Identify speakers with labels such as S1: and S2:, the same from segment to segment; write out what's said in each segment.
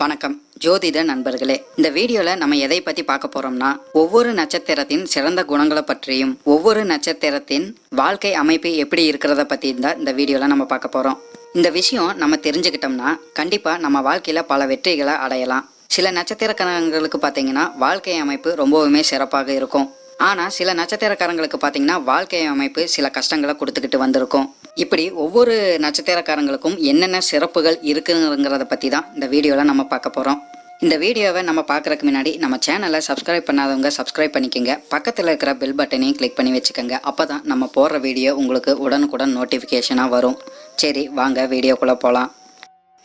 S1: வணக்கம் ஜோதிட நண்பர்களே. இந்த வீடியோவில் நம்ம எதை பற்றி பார்க்க போகிறோம்னா ஒவ்வொரு நட்சத்திரத்தின் சிறந்த குணங்களை பற்றியும் ஒவ்வொரு நட்சத்திரத்தின் வாழ்க்கை அமைப்பு எப்படி இருக்கிறத பற்றி தான் இந்த வீடியோவில் நம்ம பார்க்க போகிறோம் இந்த விஷயம் நம்ம தெரிஞ்சுக்கிட்டோம்னா கண்டிப்பாக நம்ம வாழ்க்கையில் பல வெற்றிகளை அடையலாம். சில நட்சத்திரக்காரங்களுக்கு பார்த்தீங்கன்னா வாழ்க்கை அமைப்பு ரொம்பவுமே சிறப்பாக இருக்கும். ஆனால் சில நட்சத்திரக்காரங்களுக்கு பார்த்தீங்கன்னா வாழ்க்கை அமைப்பு சில கஷ்டங்களை கொடுத்துக்கிட்டு வந்திருக்கும். இப்படி ஒவ்வொரு நட்சத்திரக்காரங்களுக்கும் என்னென்ன சிறப்புகள் இருக்குங்கிறத பற்றி தான் இந்த வீடியோவில் நம்ம பார்க்க போகிறோம் இந்த வீடியோவை நம்ம பார்க்குறதுக்கு முன்னாடி நம்ம சேனலை சப்ஸ்கிரைப் பண்ணாதவங்க சப்ஸ்கிரைப் பண்ணிக்கோங்க. பக்கத்தில் இருக்கிற பெல் பட்டனையும் கிளிக் பண்ணி வச்சுக்கோங்க. அப்போ தான் நம்ம போடுற வீடியோ உங்களுக்கு உடனுக்குடன் நோட்டிஃபிகேஷனாக வரும். சரி வாங்க வீடியோக்குள்ளே போகலாம்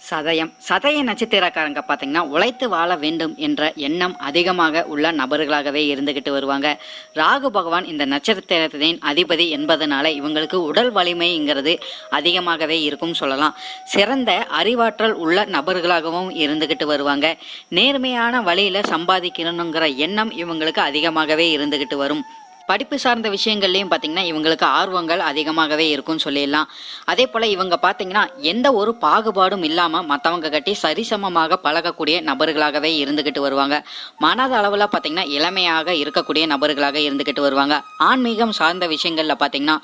S1: சதயம். சதய நட்சத்திரக்காரங்க பார்த்தீங்கன்னா உழைத்து வாழ வேண்டும் என்ற எண்ணம் அதிகமாக உள்ள நபர்களாகவே இருந்துகிட்டு வருவாங்க. ராகு பகவான் இந்த நட்சத்திரத்தின் அதிபதி என்பதனால இவங்களுக்கு உடல் வலிமைங்கிறது அதிகமாகவே இருக்கும் சொல்லலாம். சிறந்த அறிவாற்றல் உள்ள நபர்களாகவும் இருந்துகிட்டு வருவாங்க. நேர்மையான வழியில சம்பாதிக்கணுங்கிற எண்ணம் இவங்களுக்கு அதிகமாகவே இருந்துகிட்டு வரும். படிப்பு சார்ந்த விஷயங்கள்லையும் பார்த்தீங்கன்னா இவங்களுக்கு ஆர்வங்கள் அதிகமாகவே இருக்கும்னு சொல்லிடலாம். அதே போல் இவங்க பார்த்தீங்கன்னா எந்த ஒரு பாகுபாடும் இல்லாமல் மற்றவங்க கட்டி சரிசமமாக பழகக்கூடிய நபர்களாகவே இருந்துக்கிட்டு வருவாங்க. மனத அளவில் பார்த்தீங்கன்னா இளமையாக இருக்கக்கூடிய நபர்களாக இருந்துக்கிட்டு வருவாங்க. ஆன்மீகம் சார்ந்த விஷயங்களில் பார்த்தீங்கன்னா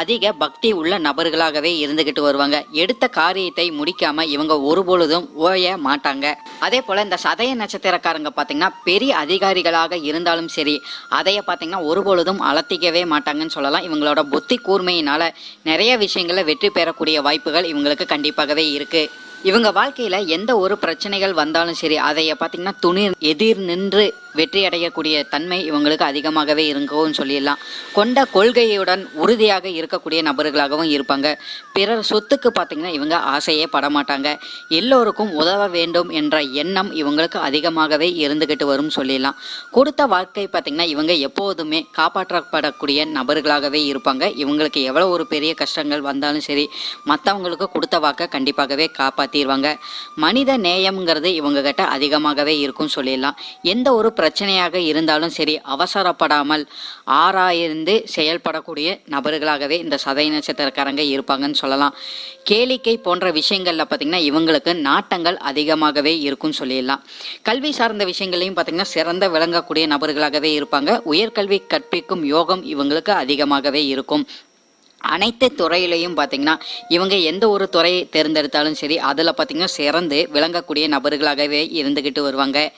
S1: அதிக பக்தி உள்ள நபர்களாகவே இருந்துக்கிட்டு வருவாங்க. எடுத்த காரியத்தை முடிக்காமல் இவங்க ஒருபொழுதும் ஓய மாட்டாங்க. அதே போல் இந்த சதய நட்சத்திரக்காரங்க பார்த்தீங்கன்னா பெரிய அதிகாரிகளாக இருந்தாலும் சரி அதைய பார்த்தீங்கன்னா ஒருபொழுதும் அலத்திக்கவே மாட்டாங்கன்னு சொல்லலாம். இவங்களோட புத்தி கூர்மையினால நிறைய விஷயங்களில் வெற்றி பெறக்கூடிய வாய்ப்புகள் இவங்களுக்கு கண்டிப்பாகவே இருக்கு. இவங்க வாழ்க்கையில எந்த ஒரு பிரச்சனைகள் வந்தாலும் சரி அதைய பார்த்தீங்கன்னா துணி எதிர் நின்று வெற்றி அடையக்கூடிய தன்மை இவங்களுக்கு அதிகமாகவே இருக்கவும் சொல்லிடலாம். கொண்ட கொள்கையுடன் உறுதியாக இருக்கக்கூடிய நபர்களாகவும் இருப்பாங்க. பிறர் சொத்துக்கு பார்த்தீங்கன்னா இவங்க ஆசையே படமாட்டாங்க. எல்லோருக்கும் உதவ வேண்டும் என்ற எண்ணம் இவங்களுக்கு அதிகமாகவே இருந்துகிட்டு வரும் சொல்லிடலாம். கொடுத்த வாழ்க்கை பார்த்தீங்கன்னா இவங்க எப்போதுமே காப்பாற்றப்படக்கூடிய நபர்களாகவே இருப்பாங்க. இவங்களுக்கு எவ்வளோ ஒரு பெரிய கஷ்டங்கள் வந்தாலும் சரி மற்றவங்களுக்கு கொடுத்த வாக்கை கண்டிப்பாகவே காப்பாற்றிடுவாங்க மனித நேயம்ங்கிறது இவங்க கிட்ட அதிகமாகவே இருக்கும் சொல்லிடலாம். எந்த ஒரு பிரச்சனையாக இருந்தாலும் சரி அவசரப்படாமல் ஆராய்ந்து செயல்படக்கூடிய நபர்களாகவே இந்த சதய நட்சத்திரக்காரங்க இருப்பாங்கன்னு சொல்லலாம். கேளிக்கை போன்ற விஷயங்களில் பார்த்திங்கன்னா இவங்களுக்கு நாட்டங்கள் அதிகமாகவே இருக்கும்னு சொல்லிடலாம். கல்வி சார்ந்த விஷயங்களையும் பார்த்திங்கன்னா சிறந்த விளங்கக்கூடிய நபர்களாகவே இருப்பாங்க. உயர்கல்வி கற்பிக்கும் யோகம் இவங்களுக்கு அதிகமாகவே இருக்கும். அனைத்து துறையிலையும் பார்த்தீங்கன்னா இவங்க எந்த ஒரு துறையை தேர்ந்தெடுத்தாலும் சரி அதில் பார்த்தீங்கன்னா சிறந்து விளங்கக்கூடிய நபர்களாகவே இருந்துக்கிட்டு வருவாங்க.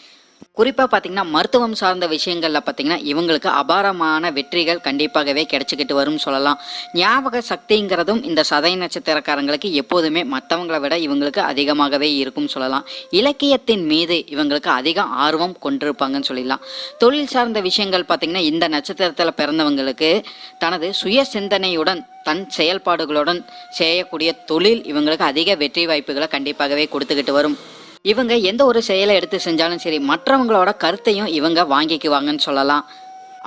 S1: குறிப்பாக பார்த்தீங்கன்னா மருத்துவம் சார்ந்த விஷயங்களில் பார்த்தீங்கன்னா இவங்களுக்கு அபாரமான வெற்றிகள் கண்டிப்பாகவே கிடைச்சிக்கிட்டு வரும்னு சொல்லலாம். ஞாபக சக்திங்கிறதும் இந்த சதய நட்சத்திரக்காரங்களுக்கு எப்போதுமே மற்றவங்களை விட இவங்களுக்கு அதிகமாகவே இருக்கும் சொல்லலாம். இலக்கியத்தின் மீது இவங்களுக்கு அதிக ஆர்வம் கொண்டிருப்பாங்கன்னு சொல்லிடலாம். தொழில் சார்ந்த விஷயங்கள் பார்த்தீங்கன்னா இந்த நட்சத்திரத்தில் பிறந்தவங்களுக்கு தனது சுய சிந்தனையுடன் தன் செயல்பாடுகளுடன் செய்யக்கூடிய தொழில் இவங்களுக்கு அதிக வெற்றி வாய்ப்புகளை கண்டிப்பாகவே கொடுத்துக்கிட்டு வரும். இவங்க எந்த ஒரு செயலை எடுத்து செஞ்சாலும் சரி மற்றவங்களோட கருத்தையும் இவங்க வாங்கிக்குவாங்கன்னு சொல்லலாம்.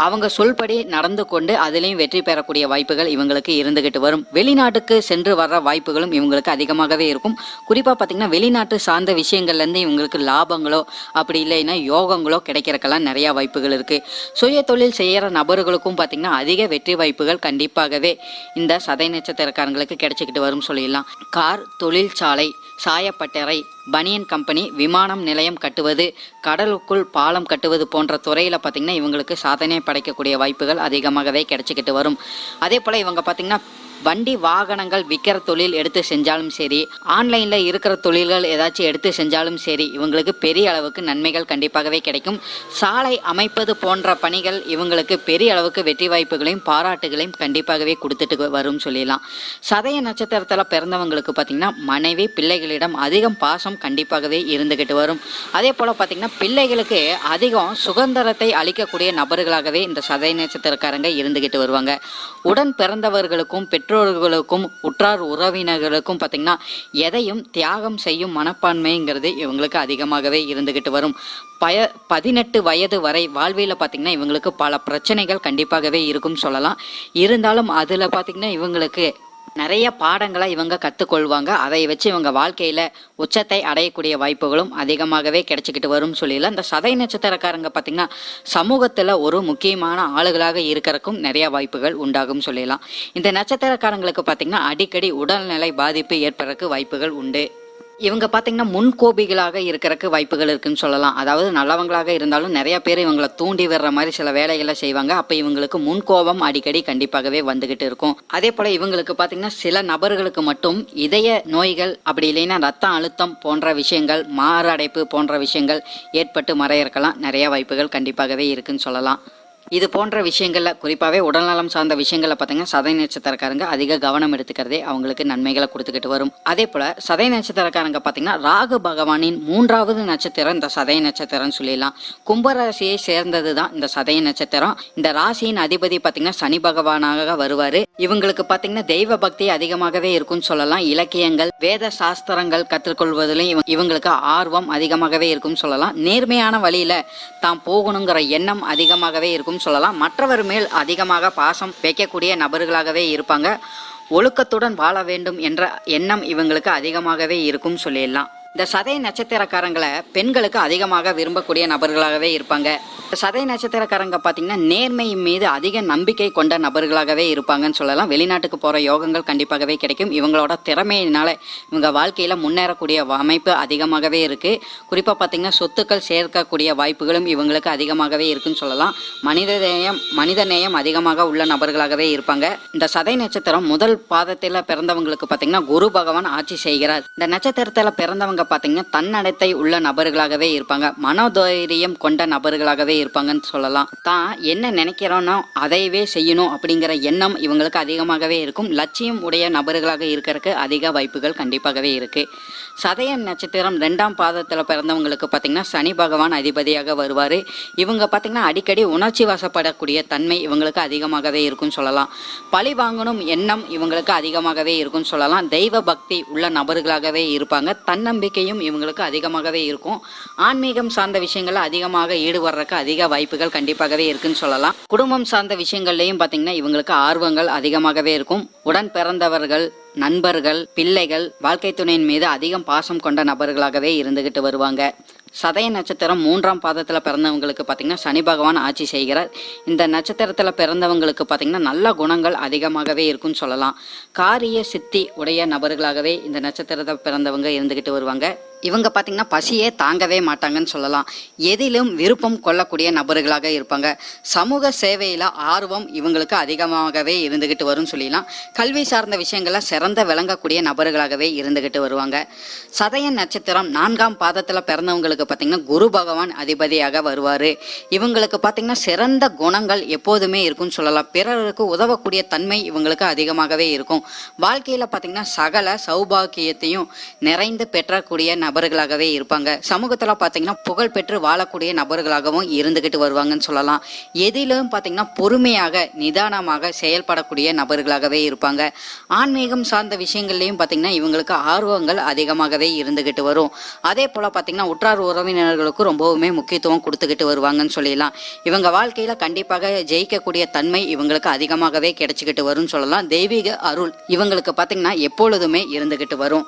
S1: அவங்க சொல்படி நடந்து கொண்டு அதுலேயும் வெற்றி பெறக்கூடிய வாய்ப்புகள் இவங்களுக்கு இருந்துகிட்டு வரும். வெளிநாட்டுக்கு சென்று வர்ற வாய்ப்புகளும் இவங்களுக்கு அதிகமாகவே இருக்கும். குறிப்பாக பார்த்திங்கன்னா வெளிநாட்டு சார்ந்த விஷயங்கள்லேருந்து இவங்களுக்கு லாபங்களோ அப்படி இல்லைன்னா யோகங்களோ கிடைக்கிறக்கெல்லாம் நிறையா வாய்ப்புகள் இருக்குது சுய தொழில் செய்கிற நபர்களுக்கும் பார்த்திங்கன்னா அதிக வெற்றி வாய்ப்புகள் கண்டிப்பாகவே இந்த சதை நட்சத்திரக்காரங்களுக்கு கிடைச்சிக்கிட்டு வரும் சொல்லிடலாம். கார் தொழிற்சாலை சாயப்பட்டறை பனியன் கம்பெனி விமானம் நிலையம் கட்டுவது கடலுக்குள் பாலம் கட்டுவது போன்ற துறையில் பார்த்திங்கன்னா இவங்களுக்கு சாதனை படைக்கக்கூடிய வாய்ப்புகள் அதிகமாகவே கிடைச்சிக்கிட்டு வரும். அதே போல் இவங்க பார்த்திங்கன்னா வண்டி வாகனங்கள் விற்கிற தொழில் எடுத்து செஞ்சாலும் சரி ஆன்லைனில் இருக்கிற தொழில்கள் ஏதாச்சும் எடுத்து செஞ்சாலும் சரி இவங்களுக்கு பெரிய அளவுக்கு நன்மைகள் கண்டிப்பாகவே கிடைக்கும். சாலை அமைப்பது போன்ற பணிகள் இவங்களுக்கு பெரிய அளவுக்கு வெற்றி வாய்ப்புகளையும் பாராட்டுகளையும் கண்டிப்பாகவே கொடுத்துட்டு வரும்னு சொல்லிடலாம். சதய நட்சத்திரத்தில் பிறந்தவங்களுக்கு பார்த்திங்கன்னா மனைவி பிள்ளைகளிடம் அதிகம் பாசம் கண்டிப்பாகவே இருந்துக்கிட்டு வரும். அதே போல் பார்த்திங்கன்னா பிள்ளைகளுக்கு அதிகம் சுதந்திரத்தை அளிக்கக்கூடிய நபர்களாகவே இந்த சதய நட்சத்திரக்காரங்க இருந்துக்கிட்டு வருவாங்க. உடன் பிறந்தவர்களுக்கும் பெற்றோர்களுக்கும் உற்றார் உறவினர்களுக்கும் பார்த்திங்கன்னா எதையும் தியாகம் செய்யும் மனப்பான்மைங்கிறது இவங்களுக்கு அதிகமாகவே இருந்துக்கிட்டு வரும். பய பதினெட்டு வயது வரை வாழ்வியில் பார்த்திங்கன்னா இவங்களுக்கு பல பிரச்சனைகள் கண்டிப்பாகவே இருக்கும் சொல்லலாம். இருந்தாலும் அதில் பார்த்திங்கன்னா இவங்களுக்கு நிறைய பாடங்களை இவங்க கற்றுக்கொள்வாங்க அதை வச்சு இவங்க வாழ்க்கையில் உச்சத்தை அடையக்கூடிய வாய்ப்புகளும் அதிகமாகவே கிடைச்சிக்கிட்டு வரும் சொல்லியில் இந்த சதை நட்சத்திரக்காரங்க பார்த்திங்கன்னா சமூகத்தில் ஒரு முக்கியமான ஆளுகளாக இருக்கிறக்கும் நிறைய வாய்ப்புகள் உண்டாகும் சொல்லிடலாம் இந்த நட்சத்திரக்காரங்களுக்கு பார்த்திங்கன்னா அடிக்கடி உடல்நிலை பாதிப்பு ஏற்படுறதுக்கு வாய்ப்புகள் உண்டு. இவங்க பார்த்தீங்கன்னா முன்கோபிகளாக இருக்கிறதுக்கு வாய்ப்புகள் இருக்குன்னு சொல்லலாம். அதாவது நல்லவங்களாக இருந்தாலும் நிறைய பேர் இவங்களை தூண்டி விடுற மாதிரி சில வேலைகளை செய்வாங்க. அப்போ இவங்களுக்கு முன்கோபம் அடிக்கடி கண்டிப்பாகவே வந்துகிட்டு இருக்கும். அதே போல இவங்களுக்கு பார்த்தீங்கன்னா சில நபர்களுக்கு மட்டும் இதய நோய்கள் அப்படி இல்லைன்னா ரத்த அழுத்தம் போன்ற விஷயங்கள் மாரடைப்பு போன்ற விஷயங்கள் ஏற்பட்டு மறையிருக்கலாம் நிறைய வாய்ப்புகள் கண்டிப்பாகவே இருக்குன்னு சொல்லலாம். இது போன்ற விஷயங்களில் குறிப்பாகவே உடல்நலம் சார்ந்த விஷயங்களை பார்த்தீங்கன்னா சதை நட்சத்திரக்காரங்க அதிக கவனம் எடுத்துக்கிறதே அவங்களுக்கு நன்மைகளை கொடுத்துக்கிட்டு வரும். அதே போல் சதை நட்சத்திரக்காரங்க பார்த்தீங்கன்னா ராகு பகவானின் மூன்றாவது நட்சத்திரம் இந்த சதய நட்சத்திரம்னு சொல்லிடலாம். கும்பராசியை சேர்ந்தது தான் இந்த சதய நட்சத்திரம். இந்த ராசியின் அதிபதி பார்த்தீங்கன்னா சனி பகவானாக வருவார். இவங்களுக்கு பார்த்தீங்கன்னா தெய்வ பக்தி அதிகமாகவே இருக்கும்னு சொல்லலாம். இலக்கியங்கள் வேத சாஸ்திரங்கள் கற்றுக்கொள்வதிலும் இவங்க- இவங்களுக்கு ஆர்வம் அதிகமாகவே இருக்கும்னு சொல்லலாம். நேர்மையான வழியில் தான் போகணுங்கிற எண்ணம் அதிகமாகவே இருக்கும். அப்படின்னு சொல்லலாம். மற்றவர் மேல் அதிகமாக பாசம் வைக்கக்கூடிய நபர்களாகவே இருப்பாங்க. ஒழுக்கத்துடன் வாழ வேண்டும் என்ற எண்ணம் இவங்களுக்கு அதிகமாகவே இருக்கும் சொல்லிடலாம். இந்த சதை நட்சத்திரக்காரங்களை பெண்களுக்கு அதிகமாக விரும்பக்கூடிய நபர்களாகவே இருப்பாங்க. இந்த சதை நட்சத்திரக்காரங்க பார்த்தீங்கன்னா நேர்மை மீது அதிக நம்பிக்கை கொண்ட நபர்களாகவே இருப்பாங்கன்னு சொல்லலாம். வெளிநாட்டுக்கு போகிற யோகங்கள் கண்டிப்பாகவே கிடைக்கும். இவங்களோட திறமையினால இவங்க வாழ்க்கையில் முன்னேறக்கூடிய அமைப்பு அதிகமாகவே இருக்குது குறிப்பாக பார்த்தீங்கன்னா சொத்துக்கள் சேர்க்கக்கூடிய வாய்ப்புகளும் இவங்களுக்கு அதிகமாகவே இருக்குன்னு சொல்லலாம். மனித நேயம் மனித நேயம் அதிகமாக உள்ள நபர்களாகவே இருப்பாங்க. இந்த சதை நட்சத்திரம் முதல் பாதத்தில் பிறந்தவங்களுக்கு பார்த்தீங்கன்னா குரு பகவான் ஆட்சி செய்கிறார். இந்த நட்சத்திரத்தில் பிறந்தவங்க பார்த்தீங்கன்னா தன்னடத்தை உள்ள நபர்களாகவே இருப்பாங்க. மனோதைரியம் கொண்ட நபர்களாகவே இருப்பாங்கன்னு சொல்லலாம். தான் என்ன நினைக்கிறோனோ அதையவே செய்யணும் அப்படிங்கிற எண்ணம் இவங்களுக்கு அதிகமாகவே இருக்கும். லட்சியம் உடைய நபர்களாக இருக்கிறதுக்கு அதிக வாய்ப்புகள் கண்டிப்பாகவே இருக்கு. சதய நட்சத்திரம் ரெண்டாம் பாதத்தில் பிறந்தவங்களுக்கு பார்த்தீங்கன்னா சனி பகவான் அதிபதியாக வருவார். இவங்க பார்த்தீங்கன்னா அடிக்கடி உணர்ச்சி வசப்படக்கூடிய தன்மை இவங்களுக்கு அதிகமாகவே இருக்கும்னு சொல்லலாம். பழி வாங்கணும் எண்ணம் இவங்களுக்கு அதிகமாகவே இருக்கும்னு சொல்லலாம். தெய்வ பக்தி உள்ள நபர்களாகவே இருப்பாங்க. நம்பிக்கையும் இவங்களுக்கு அதிகமாகவே இருக்கும். ஆன்மீகம் சார்ந்த விஷயங்கள்ல அதிகமாக ஈடுபடுறதுக்கு அதிக வாய்ப்புகள் கண்டிப்பாகவே இருக்குன்னு சொல்லலாம். குடும்பம் சார்ந்த விஷயங்கள்லையும் பார்த்தீங்கன்னா இவங்களுக்கு ஆர்வங்கள் அதிகமாகவே இருக்கும். உடன் பிறந்தவர்கள் நண்பர்கள் பிள்ளைகள் வாழ்க்கை துணையின் மீது அதிகம் பாசம் கொண்ட நபர்களாகவே இருந்துகிட்டு வருவாங்க. சதய நட்சத்திரம் மூன்றாம் பாதத்தில் பிறந்தவங்களுக்கு பார்த்தீங்கன்னா சனி பகவான் ஆட்சி செய்கிறார். இந்த நட்சத்திரத்தில் பிறந்தவங்களுக்கு பார்த்தீங்கன்னா நல்ல குணங்கள் அதிகமாகவே இருக்கும்னு சொல்லலாம். காரிய சித்தி உடைய நபர்களாகவே இந்த நட்சத்திரத்தை பிறந்தவங்க இருந்துக்கிட்டு வருவாங்க. இவங்க பார்த்தீங்கன்னா பசியே தாங்கவே மாட்டாங்கன்னு சொல்லலாம். எதிலும் விருப்பம் கொள்ளக்கூடிய நபர்களாக இருப்பாங்க. சமூக சேவையில் ஆர்வம் இவங்களுக்கு அதிகமாகவே இருந்துக்கிட்டு வரும்னு சொல்லிடலாம் கல்வி சார்ந்த விஷயங்களில் சிறந்த விளங்கக்கூடிய நபர்களாகவே இருந்துக்கிட்டு வருவாங்க. சதய நட்சத்திரம் நான்காம் பாதத்தில் பிறந்தவங்களுக்கு பார்த்தீங்கன்னா குரு பகவான் அதிபதியாக வருவார். இவங்களுக்கு பார்த்தீங்கன்னா சிறந்த குணங்கள் எப்போதுமே இருக்கும்னு சொல்லலாம். பிறருக்கு உதவக்கூடிய தன்மை இவங்களுக்கு அதிகமாகவே இருக்கும். வாழ்க்கையில் பார்த்தீங்கன்னா சகல சௌபாக்கியத்தையும் நிறைந்து பெற்றக்கூடிய நபர்களாகவே இருப்பாங்க. சமூகத்தில் பார்த்தீங்கன்னா புகழ்பெற்று வாழக்கூடிய நபர்களாகவும் இருந்துகிட்டு வருவாங்கன்னு சொல்லலாம். எதிலும் பார்த்தீங்கன்னா பொறுமையாக நிதானமாக செயல்படக்கூடிய நபர்களாகவே இருப்பாங்க. ஆன்மீகம் சார்ந்த விஷயங்கள்லையும் பார்த்தீங்கன்னா இவங்களுக்கு ஆர்வங்கள் அதிகமாகவே இருந்துகிட்டு வரும். அதே போல் பார்த்தீங்கன்னா உற்றார் உறவினர்களுக்கு ரொம்பவுமே முக்கியத்துவம் கொடுத்துக்கிட்டு வருவாங்கன்னு சொல்லிடலாம். இவங்க வாழ்க்கையில் கண்டிப்பாக ஜெயிக்கக்கூடிய தன்மை இவங்களுக்கு அதிகமாகவே கிடைச்சிக்கிட்டு வரும்னு சொல்லலாம். தெய்வீக அருள் இவங்களுக்கு பார்த்தீங்கன்னா எப்பொழுதுமே இருந்துகிட்டு வரும்.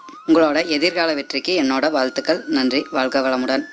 S1: உங்களோட எதிர்கால வெற்றிக்கு என்னோட வாழ்த்துக்கள். நன்றி. வாழ்க வளமுடன்.